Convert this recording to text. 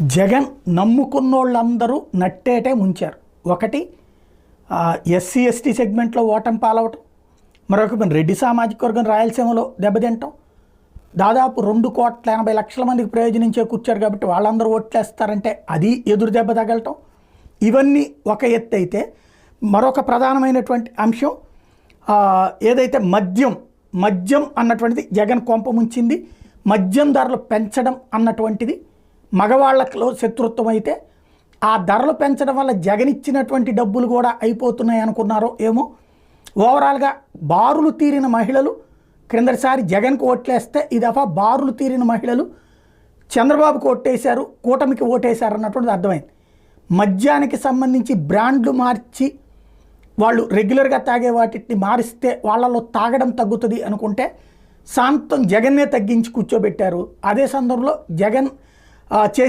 జగన్ నమ్ముకున్నోళ్ళందరూ నట్టేటే ముంచారు. ఒకటి SC ST సెగ్మెంట్లో ఓటం పాలవటం. మరొక పని రెడ్డి సామాజిక వర్గం రాయలసీమలో దెబ్బతింటాం. దాదాపు రెండు కోట్ల ఎనభై లక్షల మందికి ప్రయోజనం చేకూర్చారు కాబట్టి వాళ్ళందరూ ఓట్లేస్తారంటే అది ఎదురు దెబ్బ తగలటం. ఇవన్నీ ఒక ఎత్తు అయితే మరొక ప్రధానమైనటువంటి అంశం ఏదైతే మద్యం మద్యం అన్నటువంటిది జగన్ కొంప ముంచింది మద్యం ధరలు పెంచడం అన్నటువంటిది మగవాళ్ళలో శత్రుత్వం అయితే ఆ ధరలు పెంచడం వల్ల జగన్ ఇచ్చినటువంటి డబ్బులు కూడా అయిపోతున్నాయి అనుకున్నారో ఏమో. ఓవరాల్గా బారులు తీరిన మహిళలు క్రిందటిసారి జగన్కు ఓట్లేస్తే ఈ దఫా బారులు తీరిన మహిళలు చంద్రబాబుకు ఓట్టేశారు కూటమికి ఓటేశారు అన్నటువంటిది అర్థమైంది. మద్యానికి సంబంధించి బ్రాండ్లు మార్చి వాళ్ళు రెగ్యులర్గా తాగే వాటిని మారిస్తే వాళ్ళలో తాగడం తగ్గుతుంది అనుకుంటే శాంతం జగన్నే తగ్గించి కూర్చోబెట్టారు. అదే సందర్భంలో జగన్ చేసి